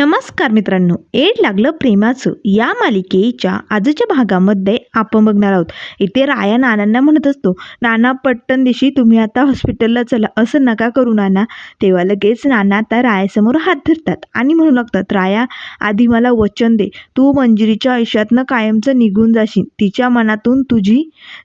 नमस्कार मित्रांनो एड लागलं प्रेमाचं. या मालिकेच्या आजच्या भागामध्ये आपण बघणार आहोत. इथे राया नानांना म्हणत असतो नाना पट्टन दिवशी तुम्ही आता हॉस्पिटलला चला. असं नका करू नाना. तेव्हा लगेच नाना आता रायासमोर हात धरतात आणि म्हणू लागतात राया आधी मला वचन दे. तू मंजिरीच्या आयुष्यातनं कायमचं निघून जाशील. तिच्या मनातून तुझी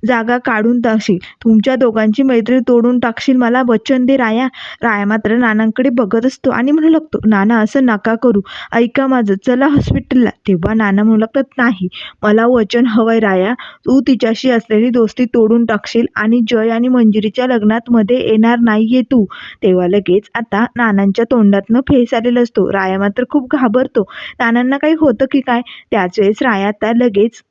जागा काढून टाकशील. तुमच्या दोघांची मैत्री तोडून टाकशील. मला वचन दे राया. राया मात्र नानांकडे बघत असतो आणि म्हणू लागतो नाना असं नका करू. ऐका माझं चला हॉस्पिटलला तेव्हा नाना मुलाखत नाही मला वचन हवंय राया. तू तिच्याशी असलेली दोस्ती तोडून टाकशील आणि जय आणि मंजिरीच्या लग्नात मध्ये येणार नाहीये तू. तेव्हा लगेच आता नानांच्या तोंडातनं फेस आलेला असतो. राया मात्र खूप घाबरतो. नानांना काही होतं की काय? त्याच वेळेस राया आता लगेच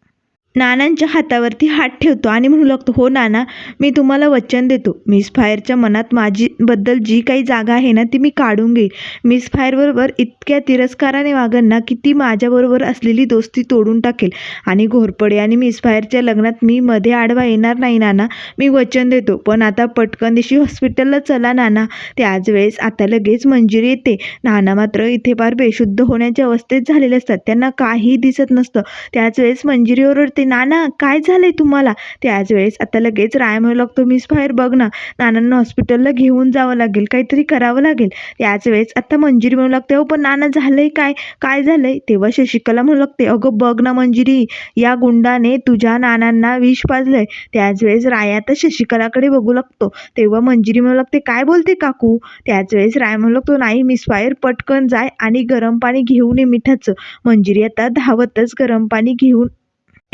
नानांच्या हातावरती हात ठेवतो आणि म्हणू लागतो हो नाना मी तुम्हाला वचन देतो. मिस फायरच्या मनात माझी बद्दल जी काही जागा आहे ना ती मी काढून घेईल मिस फायरबरोबर इतक्या तिरस्काराने वागन ना की ती माझ्याबरोबर असलेली दोस्ती तोडून टाकेल. आणि घोरपडे आणि मिस फायरच्या लग्नात मी मध्ये आडवा येणार नाही नाना. मी वचन देतो. पण आता पटकन दिशी हॉस्पिटलला चला नाना. त्याच वेळेस आता लगेच मंजिरी येते. नाना मात्र इथे फार बेशुद्ध होण्याच्या अवस्थेत झालेले असतात. त्यांना काही दिसत नसतं. त्याच वेळेस मंजिरी ओरडते नाना काय झालंय तुम्हाला? त्याच वेळेस आता लगेच राय म्हणू लागतो मिस फायर बघ ना. नानांना हॉस्पिटलला घेऊन जावं लागेल काहीतरी करावं लागेल. त्याच वेळेस आता मंजिरी म्हणू लागते हो पण नाना झालंय काय? काय झालंय? तेव्हा शशिकला म्हणू लागते अगं बघ ना मंजिरी या गुंडाने तुझ्या नानांना विष पाजलंय. त्याच वेळेस राय आता शशिकलाकडे बघू लागतो. तेव्हा मंजिरी म्हणू लागते काय बोलते काकू? त्याच वेळेस राय म्हणू लागतो नाही मिस फायर पटकन जाय आणि गरम पाणी घेऊन ये मिठाचं. मंजिरी आता धावतच गरम पाणी घेऊन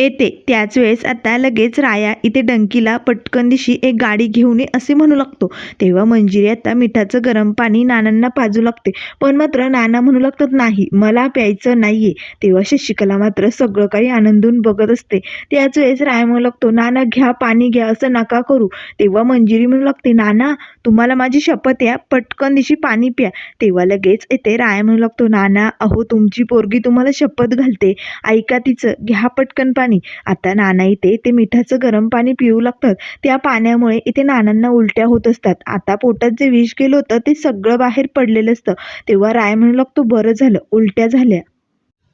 येते. त्याच वेळेस आता लगेच राया इथे डंकीला पटकन दिशी एक गाडी घेऊन ये असे म्हणू लागतो. तेव्हा मंजिरी आता मिठाचं गरम पाणी नानांना पाजू लागते. पण मात्र नाना म्हणू लागतात नाही मला प्यायचं नाहीये. तेव्हा शशिकला मात्र सगळं काही आनंदून बघत असते. त्याच वेळेस राया म्हणू लागतो नाना घ्या पाणी घ्या असं नका करू. तेव्हा मंजिरी म्हणू लागते नाना तुम्हाला माझी शपथ या पटकन दिशी पाणी प्या. तेव्हा लगेच येते राया म्हणू लागतो नाना अहो तुमची पोरगी तुम्हाला शपथ घालते. ऐका तिचं घ्या पटकन पाणी. आता नाना इथे ते मिठाचं गरम पाणी पिऊ लागतात. त्या पाण्यामुळे इथे नानांना उलट्या होत असतात. आता पोटात जे विष गेलं होतं ते सगळं बाहेर पडलेलं असतं. तेव्हा राय म्हणू लागतो बरं झालं उलट्या झाल्या.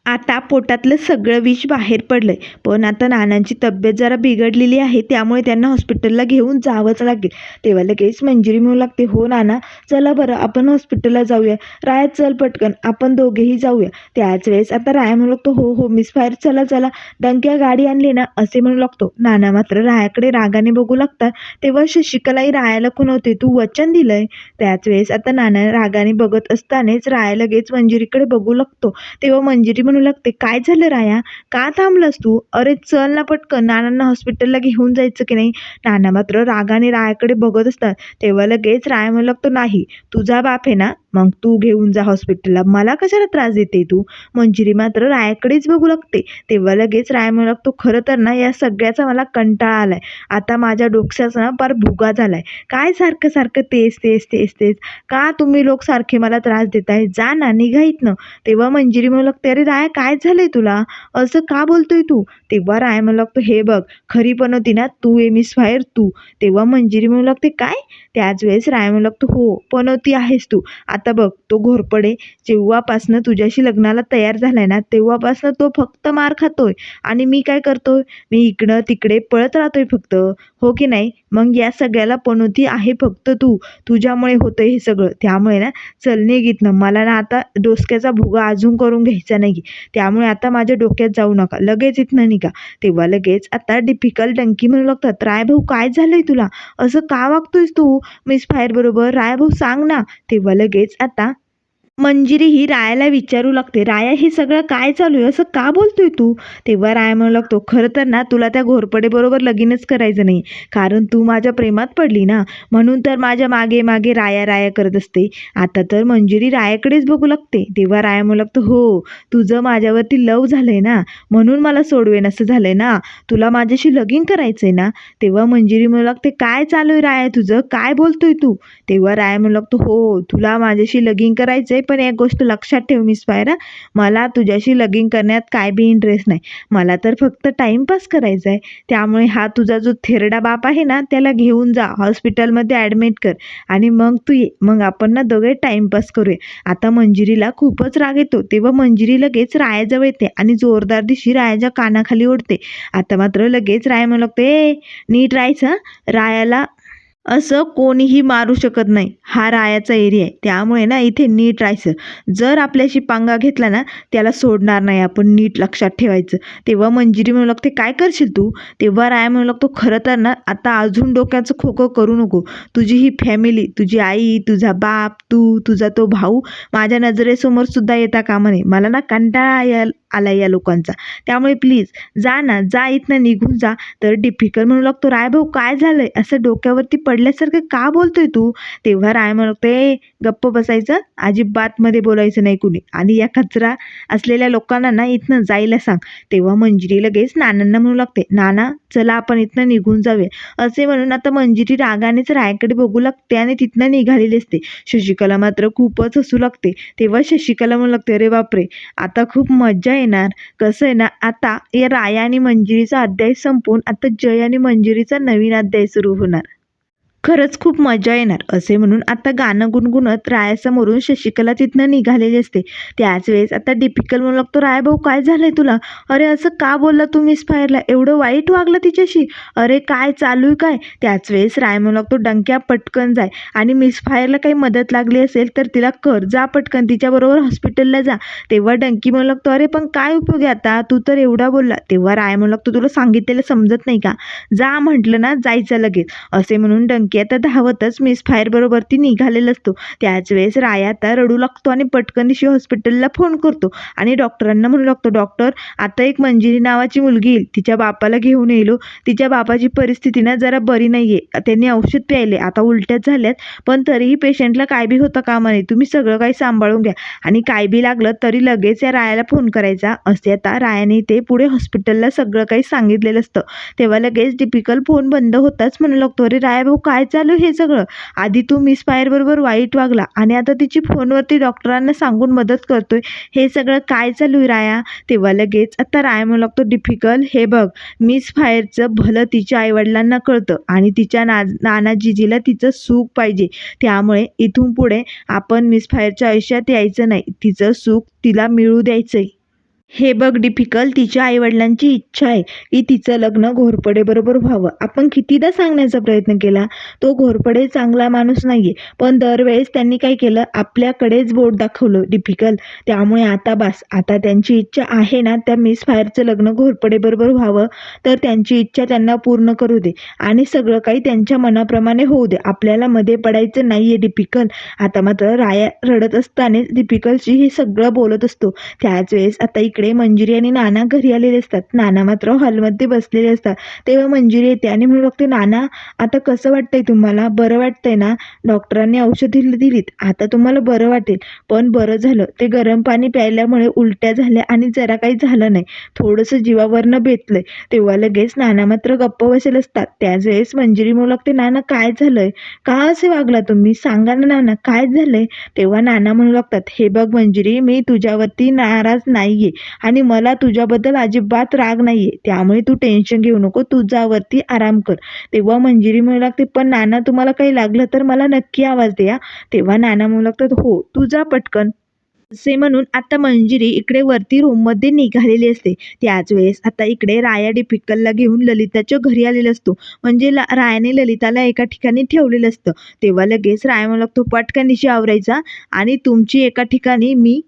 आता पोटातलं सगळं विष बाहेर पडलं आहे पण आता नानांची तब्येत जरा बिघडलेली आहे त्यामुळे त्यांना हॉस्पिटलला घेऊन जावंच लागेल. तेव्हा लगेच मंजिरी म्हणू लागते. हो नाना? चला बरं आपण हॉस्पिटलला जाऊया. राया चल पटकन. आपण दोघेही जाऊया. त्याच वेळेस आता राया म्हणू लागतो हो हो मिस फायर चला चला. डंक्या गाडी आणली ना? असे म्हणू लागतो. नाना मात्र रायाकडे रागाने बघू लागतात. तेव्हा शशिकलाही रायाला खुणवते तू वचन दिलंय? त्याच वेळेस आता नाना रागाने बघत असतानाच राया लगेच मंजिरीकडे बघू लागतो. तेव्हा मंजिरी म्हणू लागते काय झालं राया? का थांबलास तू? अरे चल ना पटकन नानांना हॉस्पिटलला घेऊन जायचं की नाही? नाना मात्र रागाने रायाकडे बघत असतात. तेव्हा लगेच राया म्हणू लागतो नाही तुझा बाप आहे ना मग तू घेऊन जा हॉस्पिटलला मला कशाला त्रास देते तू? मंजिरी मात्र रायाकडेच बघू लागते. तेव्हा लगेच राय म्हणू लागतो खरं तर ना या सगळ्याचा मला कंटाळा आलाय. आता माझ्या डोक्याचा ना फार भुगा झालाय. काय सारखं सारखं तेच तेच तेच तेच. का तुम्ही लोक सारखे मला त्रास देताय? जा ना निघा इथनं. तेव्हा मंजिरी म्हणू लागते अरे राय काय झालंय तुला? असं का बोलतोय तू? तेव्हा राय म्हणू लागतो हे बघ खरी पण होती ना तू ए मिस फायर तू. तेव्हा मंजिरी म्हणू लागते काय? त्याच वेळेस राय म्हणू लागतो हो पनवती आहेस तू. आता बघ तो घोरपडे जेव्हापासनं तुझ्याशी लग्नाला तयार झालाय ना तेव्हापासनं तो फक्त मार खातोय. आणि मी काय करतोय? मी इकडं तिकडे पळत राहतोय फक्त. हो की नाही? मग या सगळ्याला पनोती आहे फक्त तू. तुझ्यामुळे होतंय हे सगळं. त्यामुळे ना चल निघितनं मला ना आता डोसक्याचा भुगा अजून करून घ्यायचा नाही त्यामुळे आता माझ्या डोक्यात जाऊ नका. लगेच इथनं निघा. तेव्हा लगेच आता डिफिकल्ट डंकी म्हणू लागतात राय भाऊ काय झालंय तुला? असं का वागतोयस तू? मिस फायरबरोबर राय भाऊ सांग ना तेव्हा लगेच आता मंजिरी ही रायाला विचारू लागते राया हे सगळं काय चालू आहे? असं का बोलतोय तू? तेव्हा राया म्हणू लागतो खरं तर ना तुला त्या घोरपडेबरोबर लगीनच करायचं नाही कारण तू माझ्या प्रेमात पडली ना म्हणून तर माझ्या मागे मागे राया राया करत असते. आता तर मंजिरी रायाकडेच बघू लागते. तेव्हा राया म्हणू लागतो हो तुझं माझ्यावरती लव झालंय ना म्हणून मला सोडवेन असं झालंय ना तुला माझ्याशी लगीन करायचंय ना. तेव्हा मंजिरी म्हणू लागते काय चालू आहे राया तुझं? काय बोलतोय तू? तेव्हा राया म्हणू लागतो हो तुला माझ्याशी लगीन करायचंय पण एक गोष्ट लक्षात ठेव मिस स्पायरा मला तुझ्याशी लगीन करण्यात काय बी इंटरेस्ट नाही. मला तर फक्त टाईमपास करायचा आहे. त्यामुळे हा तुझा जो थेरडा बाप आहे ना त्याला घेऊन जा. हॉस्पिटलमध्ये ॲडमिट कर. आणि मग तू ये. मग आपण ना दोघे टाईमपास करूया. आता मंजिरीला खूपच राग येतो. तेव्हा मंजिरी लगेच रायाजवळ येते आणि जोरदार दिशी रायाच्या कानाखाली ओढते. आता मात्र लगेच राय म्हणू लागते "ए, नीट राहायचं रायाला असं कोणीही मारू शकत नाही. हा रायाचा एरिया आहे. त्यामुळे ना इथे नीट राहायचं. जर आपल्याशी पांगा घेतला ना त्याला सोडणार नाही आपण. नीट लक्षात ठेवायचं. तेव्हा मंजिरी म्हणू लागते काय करशील तू? तेव्हा राया म्हणू लागतो खरं तर ना आता अजून डोक्याचं खोकं करू नको. तुझी ही फॅमिली तुझी आई तुझा बाप तू तुझा तो भाऊ माझ्या नजरेसमोर सुद्धा येता कामा नये. मला ना कंटाळा यायला आला या लोकांचा. त्यामुळे प्लीज जा ना जा इथनं निघून जा. तर डिफिकल्ट म्हणू लागतो राय भाऊ काय झालं आहे असं डोक्यावरती पडल्यासारखं का बोलतोय तू? तेव्हा राय म्हणू लागतो "ए, गप्प बसायचं. अजिबातमध्ये बोलायचं नाही कुणी. आणि या कचरा असलेल्या लोकांना ना इथनं जायला सांग. तेव्हा मंजिरी लगेच नानांना म्हणू लागते नाना चला आपण इथनं निघून जाऊया. असे म्हणून आता मंजिरी रागानेच रायाकडे बघू लागते आणि तिथनं निघालेली असते. शशिकला मात्र खूपच हसू लागते. तेव्हा शशिकला म्हणू लागते अरे बापरे आता खूप मज्जा येणार. कसं आहे ना आता या राया आणि मंजिरीचा अध्याय संपून आता जय आणि मंजिरीचा नवीन अध्याय सुरू होणार. खरंच खूप मजा येणार असे म्हणून आता गाणं गुणगुणत रायासमोरून शशिकला तिथनं निघालेली असते. त्याच वेळेस आता डिपिकल म्हणू लागतो राय भाऊ काय झालंय तुला? अरे असं का बोलला तू मिस फायरला? एवढं वाईट वागलं तिच्याशी? अरे काय चालू आहे काय? त्याच वेळेस राय म्हणू लागतो डंक्या पटकन जाय. आणि मिस फायरला काही मदत लागली असेल तर तिला कर जा पटकन तिच्याबरोबर हॉस्पिटलला जा. तेव्हा डंकी म्हणू लागतो अरे पण काय उपयोग आहे आता? तू तर एवढा बोलला. तेव्हा राय म्हणू लागतो तुला सांगितलेलं समजत नाही का? जा म्हटलं ना जायचं लगेच. असे म्हणून डंकी आता धावतच मिस फायर ती निघालेला असतो. त्याच वेळेस राया आता रडू लागतो आणि पटकन दिशी हॉस्पिटलला फोन करतो. आणि डॉक्टरांना म्हणू लागतो डॉक्टर आता एक मंजिरी नावाची मुलगी येईल. तिच्या बापाला घेऊन येलो हो. तिच्या बापाची परिस्थिती ना जरा बरी नाही आहे त्यांनी औषध प्यायले. आता उलट्याच झाल्यात. पण तरीही पेशंटला काय बी होतं कामा नाही तुम्ही सगळं काही सांभाळून घ्या. आणि काय बी लागलं तरी लगेच या रायाला फोन करायचा. असे आता रायाने ते पुढे हॉस्पिटलला सगळं काही सांगितलेलं असतं. तेव्हा लगेच टिपिकल फोन बंद होताच म्हणू लागतो. अरे राया भाऊ काय चालू हे सगळं. आधी तू मिस फायरबरोबर वाईट वागला आणि आता तिची फोनवरती डॉक्टरांना सांगून मदत करतोय. हे सगळं काय चालू आहे राया? तेव्हा लगेच आता राया म्हणू लागतो डिफिकल्ट हे बघ मिस फायरचं भलं तिच्या आईवडिलांना कळतं आणि तिच्या ना नानाजीजीला तिचं सुख पाहिजे. त्यामुळे इथून पुढे आपण मिस फायरच्या आयुष्यात यायचं नाही. तिचं सुख तिला मिळू द्यायचंय. हे बघ डिफिकल्ट तिच्या आईवडिलांची इच्छा आहे की तिचं लग्न घोरपडेबरोबर व्हावं. आपण कितीदा सांगण्याचा प्रयत्न केला तो घोरपडे चांगला माणूस नाही आहे पण दरवेळेस त्यांनी काय केलं आपल्याकडेच बोट दाखवलं डिफिकल्ट. त्यामुळे आता बास आता त्यांची इच्छा आहे ना त्या मिस फायरचं लग्न घोरपडेबरोबर व्हावं तर त्यांची इच्छा त्यांना पूर्ण करू दे. आणि सगळं काही त्यांच्या मनाप्रमाणे होऊ दे. आपल्याला मध्ये पडायचं नाही आहे डिफिकल आता मात्र राया रडत असतानाच डिफिकल्टशी हे सगळं बोलत असतो. त्याच वेळेस आता इकडे मंजिरी आणि नाना घरी आलेले असतात. नाना मात्र हॉलमध्ये बसलेले असतात. तेव्हा मंजिरी येते आणि म्हणू लागते नाना आता कसं वाटतंय तुम्हाला? बरं वाटतंय ना? डॉक्टरांनी औषधी दिलीत. आता तुम्हाला बरं वाटेल. पण बरं झालं. ते गरम पाणी प्यायल्यामुळे उलट्या झाल्या आणि जरा काही झालं नाही. थोडंसं जीवावरनं बेतलंय. तेव्हा लगेच नाना मात्र गप्प बसेल असतात. त्याच वेळेस मंजिरी म्हणू लागते नाना काय झालंय? का असे वागला तुम्ही? सांगा ना नाना काय झालंय? तेव्हा नाना म्हणू लागतात हे बघ मंजिरी मी तुझ्यावरती नाराज नाहीये. आणि मला तुझ्याबद्दल अजिबात राग नाहीये. त्यामुळे तू टेन्शन घेऊ नको. तुझ्यावरती आराम कर. तेव्हा मंजिरी म्हणू लागते पण नाना तुम्हाला काही लागलं तर मला नक्की आवाज द्या. तेव्हा नाना म्हणू लागतात हो तुझा पटकन. असे म्हणून आता मंजिरी इकडे वरती रूममध्ये निघालेली असते. त्याच वेळेस आता इकडे राया डिफिकलला घेऊन ललिताच्या घरी आलेला असतो. म्हणजे रायाने ललिताला एका ठिकाणी ठेवलेलं असतं. तेव्हा लगेच राया म्हणू लागतो पटकन दिशी आवरायचा आणि तुमची एका ठिकाणी मी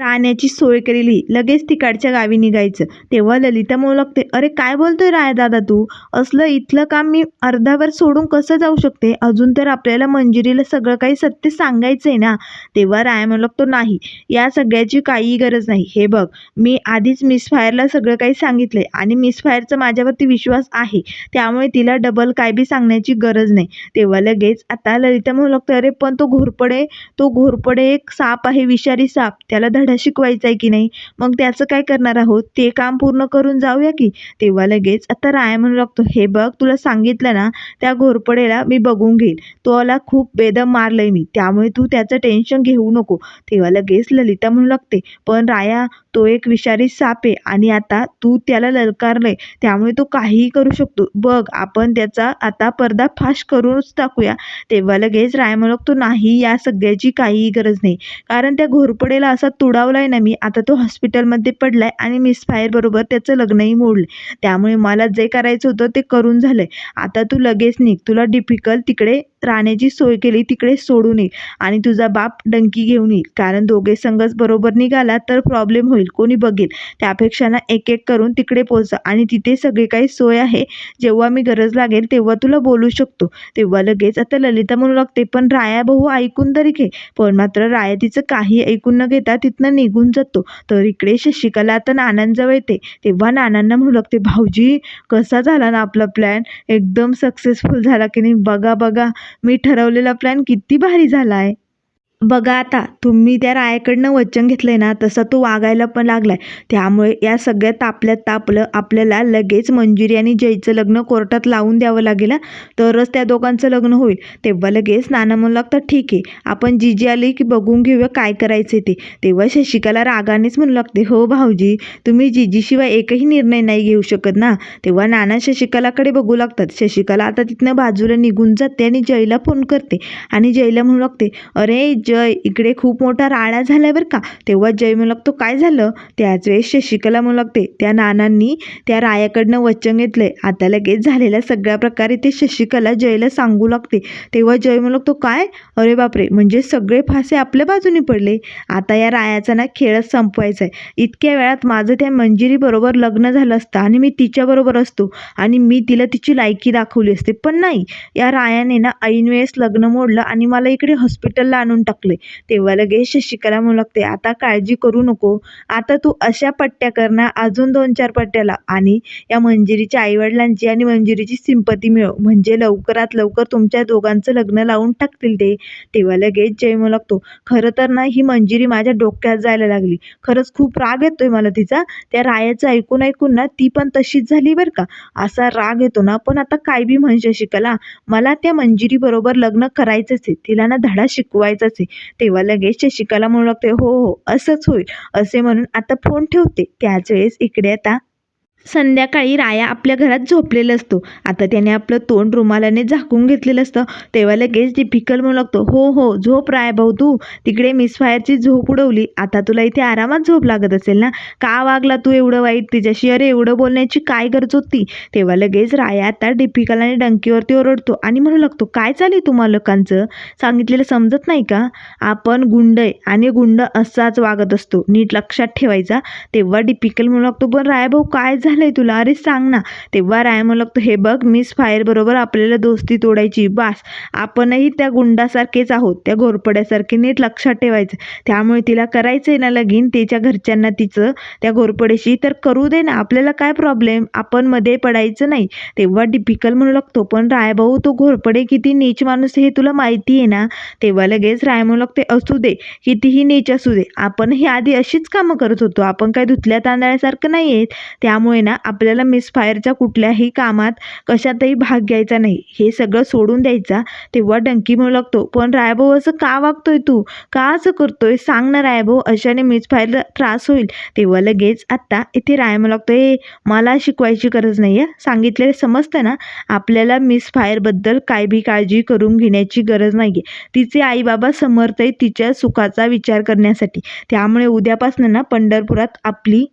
राहण्याची सोय केलेली. लगेच तिकडच्या गावी निघायचं. तेव्हा ललिता म्हणू लागते अरे काय बोलतोय राय दादा तू? असलं इथलं काम मी अर्धावर सोडून कसं जाऊ शकते? अजून तर आपल्याला मंजिरीला सगळं काही सत्य सांगायचं आहे ना? तेव्हा राय म्हणू लागतो नाही या सगळ्याची काहीही गरज नाही. हे बघ मी आधीच मिस फायरला सगळं काही सांगितलंय आणि मिस फायरचा माझ्यावरती विश्वास आहे. त्यामुळे तिला डबल काय बी सांगण्याची गरज नाही. तेव्हा लगेच आता ललिता म्हणू अरे पण तो घोरपडे तो घोरपडे एक साप आहे विषारी साप. त्याला धड धडा शिकवायचा आहे की नाही? मग त्याचं काय करणार आहोत? ते काम पूर्ण करून जाऊया की? तेव्हा लगेच आता राया म्हणू लागतो हे बघ तुला सांगितलं ना त्या घोरपडेला मी बघून घेईल तोला खूप बेदम मारलंय मी. त्यामुळे तू त्याचं टेन्शन घेऊ नको. तेव्हा लगेच ललिता म्हणू लागते पण राया तो एक विषारी साप आहे आणि आता तू त्याला ललकारलंय. त्यामुळे तो काहीही करू शकतो. बघ आपण त्याचा आता पर्दाफाश करूनच टाकूया. तेव्हा लगेच राय म्हणू लागतो नाही या सगळ्याची काहीही गरज नाही. कारण त्या घोरपडेला असा तुडावलाय ना मी आता तो हॉस्पिटलमध्ये पडलाय आणि मिसफायर बरोबर त्याचं लग्नही मोडलं त्यामुळे मला जे करायचं होतं ते करून झालंय. आता तू लगेच निघ तुला डिफिकल्ट तिकडे राहण्याची सोय केली तिकडे सोडून ये आणि तुझा बाप डंकी घेऊन येईल. कारण दोघे संघच बरोबर निघाला तर प्रॉब्लेम होईल. कोणी बघेल. त्यापेक्षा ना एक एक करून तिकडे पोचा आणि तिथे सगळे काही सोय आहे. जेव्हा मी गरज लागेल तेव्हा तुला बोलू शकतो. तेव्हा लगेच आता ललिता म्हणू लागते पण राया भाऊ ऐकून तरी घे. पण मात्र राया तिचं काही ऐकून न घेता तिथनं निघून जातो. तर इकडे शशिकला आता नानांजवळ येते. तेव्हा नानांना म्हणू लागते भाऊजी कसा झाला ना आपला प्लॅन एकदम सक्सेसफुल झाला की नाही? बघा बघा. मी ठरवलेला प्लॅन किती भारी झाला आहे बघा आता तुम्ही त्या रायाकडनं वचन घेतलंय ना तसा तो वागायला पण लागलाय. त्यामुळे या सगळ्या तापल्यात तापलं आपल्याला लगेच मंजुरी आणि जयचं लग्न कोर्टात लावून द्यावं लागेल तरच त्या दोघांचं लग्न होईल. तेव्हा लगेच नाना म्हणू लागतं ठीक आहे आपण जीजी आली की बघून घेऊया काय करायचे ते. तेव्हा शशिकाला रागानेच म्हणू लागते हो भाऊजी तुम्ही जीजीशिवाय एकही निर्णय नाही घेऊ शकत ना. तेव्हा नाना शशिकलाकडे बघू लागतात. शशिकला आता तिथनं बाजूला निघून जाते आणि जयला फोन करते आणि जयला म्हणू लागते अरे ज जय इकडे खूप मोठा राडा झाला बरं का. तेव्हा जय म्हणू लागतो काय झालं? त्याच वेळेस शशिकला म्हणू लागते त्या नानांनी त्या रायाकडनं वचन घेतलंय. आता लगेच झालेल्या सगळ्या प्रकारे ते शशिकला जयला सांगू लागते. तेव्हा जय म्हणू लागतो काय? अरे बापरे! म्हणजे सगळे फासे आपल्या बाजूने पडले. आता या रायाचा ना खेळच संपवायचा आहे इतक्या वेळात माझं त्या मंजिरीबरोबर लग्न झालं असतं आणि मी तिच्याबरोबर असतो. आणि मी तिला तिची लायकी दाखवली असते. पण नाही. या रायाने ना ऐन वेळेस लग्न मोडलं आणि मला इकडे हॉस्पिटलला आणून टाकलं. तेव्हा लगेच शशिकला म्हणू लागते आता काळजी करू नको. आता तू अशा पट्ट्या कर ना. अजून दोन चार पट्ट्याला आणि या मंजिरीच्या आईवडिलांची आणि मंजिरीची सिंपती मिळव. म्हणजे लवकरात लवकर तुमच्या दोघांचं लग्न लावून टाकतील ते. तेव्हा लगेच जय म्हणू लागतो खरं तर ना ही मंजिरी माझ्या डोक्यात जायला लागली. खरंच खूप राग येतोय मला तिचा. त्या रायाचं ऐकून ऐकून ना ती पण तशीच झाली बरं का. असा राग येतो ना. पण आता काय बी म्हण शशिकला मला त्या मंजिरी बरोबर लग्न करायचंच आहे. तिला ना धडा शिकवायचाच आहे. तेव्हा लगेच शशिकला म्हणू लागते हो हो असंच होईल. असे म्हणून आता फोन ठेवते. त्याच वेळेस इकडे आता संध्याकाळी राया आपल्या घरात झोपलेला असतो. आता त्याने आपलं तोंड रुमालाने झाकून घेतलेलं असतं. तेव्हा लगेच डिफिकल म्हणू लागतो. हो हो झोप राय भाऊ तू. तिकडे मिसफायरची झोप उडवली. आता तुला इथे आरामात झोप लागत असेल ना? का वागला तू एवढं वाईट? तिच्याशी अरे एवढं बोलण्याची काय गरज होती? तेव्हा लगेच राया आता डिफिकल आणि डंकीवरती ओरडतो आणि म्हणू लागतो काय चालेल तुम्हाला लोकांचं सांगितलेलं समजत नाही का? आपण गुंड आहे आणि गुंड असाच वागत असतो. नीट लक्षात ठेवायचा. तेव्हा डिपिकल म्हणू लागतो पण राय भाऊ काय झालंय तुला? अरे सांग ना. तेव्हा राय म्हणू लागतो हे बघ मिस फायर बरोबर आपल्याला दोस्ती तोडायची बास. आपणही त्या गुंडासारखेच आहोत. त्या घोरपड्यासारखे नीट लक्षात ठेवायचं. त्यामुळे तिला करायचं आहे ना लगीन तिच्या घरच्यांना तिचं. त्या घोरपडेशी तर करू दे ना. आपल्याला काय प्रॉब्लेम आपण मध्ये पडायचं नाही. तेव्हा डिफिकल्ट म्हणू लागतो पण रायभाऊ तो घोरपडे किती नीच माणूस हे तुला माहिती आहे ना? तेव्हा लगेच राय म्हणू लागते असू दे. कितीही नीच असू दे. आपण ही आधी अशीच कामं करत होतो. आपण काय धुतल्या तांदळासारखं नाही आहेत त्यामुळे ना आपल्याला मिसफायरच्या कुठल्याही कामात कशातही भाग घ्यायचा नाही. हे सगळं सोडून द्यायचा तेव्हा डंकी म्हणू लागतो पण रायभाऊ असं का वागतोय तू? का असं करतोय? सांग ना रायभाऊ अशाने मिसफायरला त्रास होईल. तेव्हा लगेच आत्ता इथे राय म्हणू लागतो ए मला शिकवायची गरज नाही आहे सांगितलेलं समजतं ना? आपल्याला मिसफायरबद्दल काय बी काळजी करून घेण्याची गरज नाही आहे तिचे आईबाबा समर्थ आहे तिच्या सुखाचा विचार करण्यासाठी. त्यामुळे उद्यापासून ना पंढरपुरात आपली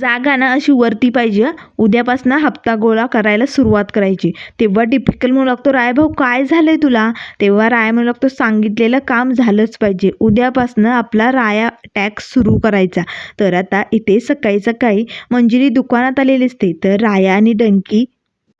जागा ना अशी वरती पाहिजे उद्यापासनं उद्यापासून हप्ता गोळा करायला सुरुवात करायची. तेव्हा टिपिकल म्हणू लागतो राय भाऊ काय झालंय तुला? तेव्हा राय म्हणू लागतो सांगितलेलं काम झालंच पाहिजे. उद्यापासून आपला राया टॅक्स सुरू करायचा. तर आता इथे सकाळी सकाळी मंजिरी दुकानात आलेली असते. तर राया आणि डंकी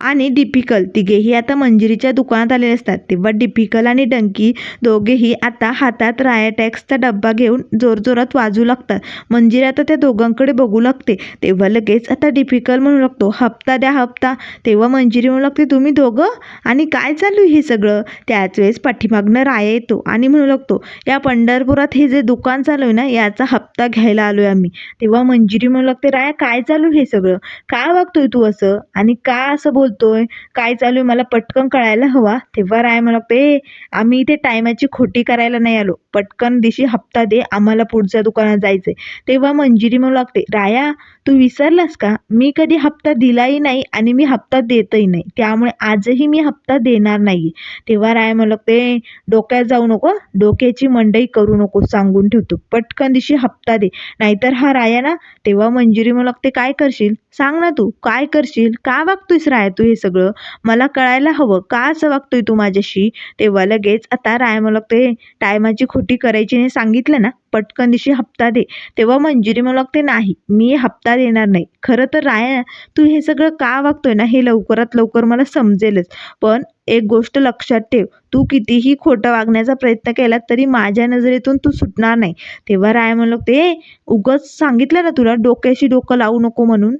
आणि डिपिकल तिघेही आता मंजिरीच्या दुकानात आलेले असतात. तेव्हा डिपिकल आणि डंकी दोघेही आता हातात राया टॅक्सचा डब्बा घेऊन जोरजोरात वाजू लागतात. मंजिरी आता त्या दोघांकडे बघू लागते. तेव्हा लगेच आता डिपिकल म्हणू लागतो. हप्ता द्या हप्ता. तेव्हा मंजिरी म्हणू लागते तुम्ही दोघं? आणि काय चालू आहे हे सगळं? त्याच वेळेस पाठीमागनं राया येतो आणि म्हणू लागतो या पंढरपुरात हे जे दुकान चालू आहे ना याचा हप्ता घ्यायला आलो आहे आम्ही. तेव्हा मंजिरी म्हणू लागते राया काय चालू हे सगळं? काय वागतोय तू असं? आणि का असं बोलतोय काय चालू आहे मला पटकन कळायला हवा. तेव्हा राय मला ते आम्ही इथे टायमाची खोटी करायला नाही आलो. पटकन दिशी हप्ता दे आम्हाला पुढच्या दुकानात जायचंय. तेव्हा मंजिरी म्हणू लागते राया तू विसरलास का? मी कधी हप्ता दिलाही नाही आणि मी हप्ता देतही नाही. त्यामुळे आजही मी हप्ता देणार नाही तेव्हा राय मला लागते डोक्यात जाऊ नको डोक्याची मंडई करू नको सांगून ठेवतो. पटकन दिशी हप्ता दे. नाहीतर हा राया ना तेव्हा मंजिरी म्हणू लागते काय करशील? सांग ना तू काय करशील? का वागतोयस राया तू? हे सगळं? मला कळायला हवं. का असं वागतोय तू माझ्याशी? तेव्हा लगेच आता राय म्हणू लागते टायमाची खोटी करायची नाही सांगितलं ना पटकन दिशी हप्ता दे. तेव्हा मंजिरी मला लागते नाही. मी हप्ता देणार नाही. खरं तर राया तू हे सगळं का वागतोय ना हे लवकरात लवकर मला समजेलच. पण एक गोष्ट लक्षात ठेव. तू कितीही खोटं वागण्याचा प्रयत्न केला तरी माझ्या नजरेतून तू सुटणार नाही. तेव्हा राय म्हणलं ते उगच सांगितलं ना तुला डोक्याशी डोकं लावू नको म्हणून.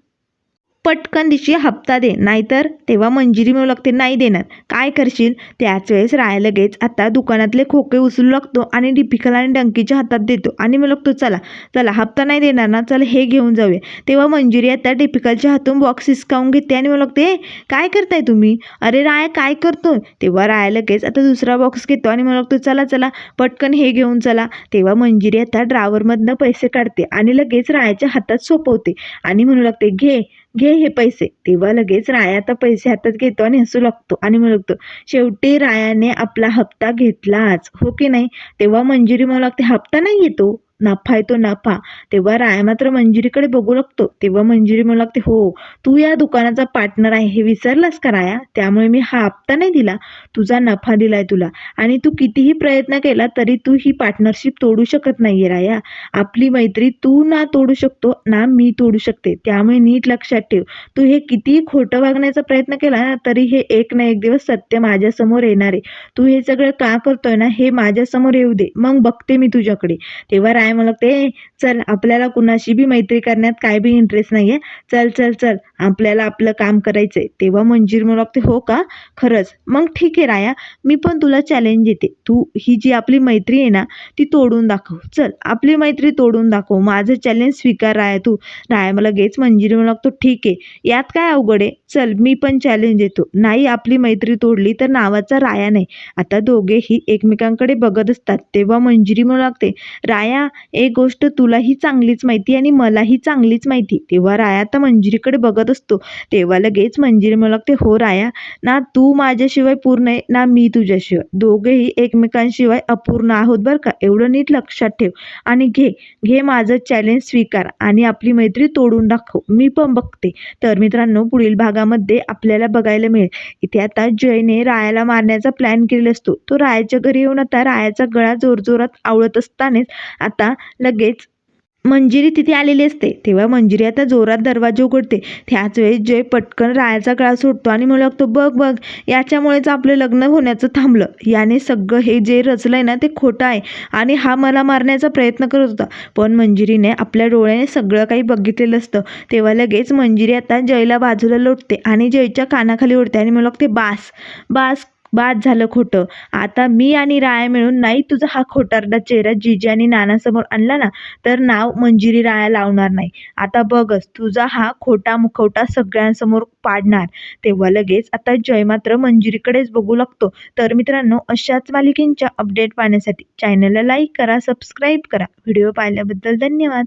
पटकन दिशी हप्ता दे. नाहीतर तेव्हा मंजिरी म्हणू लागते. नाही देणार. काय करशील? त्याच वेळेस राय लगेच आता दुकानातले खोके उचलू लागतो आणि डिपिकल आणि डंकीच्या हातात देतो. आणि मी लागतो चला चला हप्ता नाही देणार ना. चला हे घेऊन जाऊया. तेव्हा मंजिरी आता डिपिकलच्या हातून बॉक्स हिसकावून घेते आणि मला लागते काय करताय तुम्ही? अरे राय काय करतो तेव्हा राय लगेच आता दुसरा बॉक्स घेतो आणि मला लागतो चला चला पटकन हे घेऊन चला. तेव्हा मंजिरी आता ड्रावरमधनं पैसे काढते आणि लगेच रायाच्या हातात सोपवते आणि म्हणू लागते घे घे हे पैसे. तेव्हा लगेच राया आता पैसे हातात घेतो आणि हसू लागतो आणि म्हणतो शेवटी रायाने आपला हप्ता घेतलाच. हो की नाही? तेव्हा मंजिरी म्हणू लागते. हप्ता नाही येतो. नफा येतो नफा तेव्हा राया मात्र मंजिरीकडे बघू लागतो. तेव्हा मंजिरी म्हणू लागते हो तू या दुकानाचा पार्टनर आहे. हे विसरलास का राया? त्यामुळे मी हा हप्ता नाही दिला. तुझा नफा दिलाय तुला. आणि तू कितीही प्रयत्न केला तरी तू ही पार्टनरशिप तोडू शकत नाहीये राया. आपली मैत्री तू ना तोडू शकतो ना मी तोडू शकते. त्यामुळे नीट लक्षात ठेव. तू हे कितीही खोटं वागण्याचा प्रयत्न केला ना तरी हे एक ना एक दिवस सत्य माझ्यासमोर येणार आहे. तू हे सगळं का करतोय ना हे माझ्यासमोर येऊ दे. मग बघते मी तुझ्याकडे. तेव्हा राय काय म्हणते चल आपल्याला कुणाशी बी मैत्री करण्यात काय बी इंटरेस्ट नाही आहे चल चल चल आपल्याला आपलं काम करायचंय. तेव्हा मंजिरी म्हणू लागते हो का? खरंच. मग ठीक आहे राया. मी पण तुला चॅलेंज देते. तू ही जी आपली मैत्री आहे ना ती तोडून दाखव. चल आपली मैत्री तोडून दाखव. माझं चॅलेंज स्वीकार राया तू. राया मला गेच. मंजिरी म्हणू लागतो ठीक आहे. यात काय अवघड आहे? चल मी पण चॅलेंज देतो. नाही आपली मैत्री तोडली तर नावाचा राया नाही. आता दोघेही एकमेकांकडे बघत असतात. तेव्हा मंजिरी म्हणू लागते राया एक गोष्ट तुलाही चांगलीच माहिती आणि मलाही चांगलीच माहिती. तेव्हा राया आता मंजिरीकडे बघत असतो. तेव्हा लगेच मंजिरी मला लागते हो राया ना तू माझ्याशिवाय पूर्ण आहे ना मी तुझ्याशिवाय. दोघेही एकमेकांशिवाय अपूर्ण आहोत बरं का? एवढं नीट लक्षात ठेव आणि घे. घे माझं चॅलेंज स्वीकार आणि आपली मैत्री तोडून दाखव. मी पण बघते. तर मित्रांनो पुढील भागामध्ये आपल्याला बघायला मिळेल. इथे आता जयने रायाला मारण्याचा प्लॅन केलेला असतो. तो रायाच्या घरी येऊन आता रायाचा गळा जोरजोरात आवळत असतानाच आता लगेच मंजिरी तिथे आलेली असते. तेव्हा मंजिरी आता जोरात दरवाजा उघडते. त्याच वेळेस जय पटकन रायाचा गळा सोडतो आणि मला लागतो बघ बघ याच्यामुळेच आपलं लग्न होण्याचं थांबलं. याने सगळं हे जे रचलं आहे ना ते खोटं आहे आणि हा मला मारण्याचा प्रयत्न करत होता. पण मंजिरीने आपल्या डोळ्याने सगळं काही बघितलेलं असतं. तेव्हा लगेच मंजिरी आता जयला बाजूला लोटते आणि जयच्या कानाखाली ओढते आणि मला लागते बास बास बाद झालं खोटं. आता मी आणि राया मिळून नाही तुझा हा खोटारडा चेहरा जिजी आणि नानासमोर आणला ना तर नाव मंजिरी राया लावणार नाही. आता बघच तुझा हा खोटा मुखवटा सगळ्यांसमोर पाडणार. तेव्हा लगेच आता जय मात्र मंजिरीकडेच बघू लागतो. तर मित्रांनो अशाच मालिकेंच्या अपडेट पाहण्यासाठी चॅनलला लाईक करा सबस्क्राईब करा. व्हिडिओ पाहिल्याबद्दल धन्यवाद.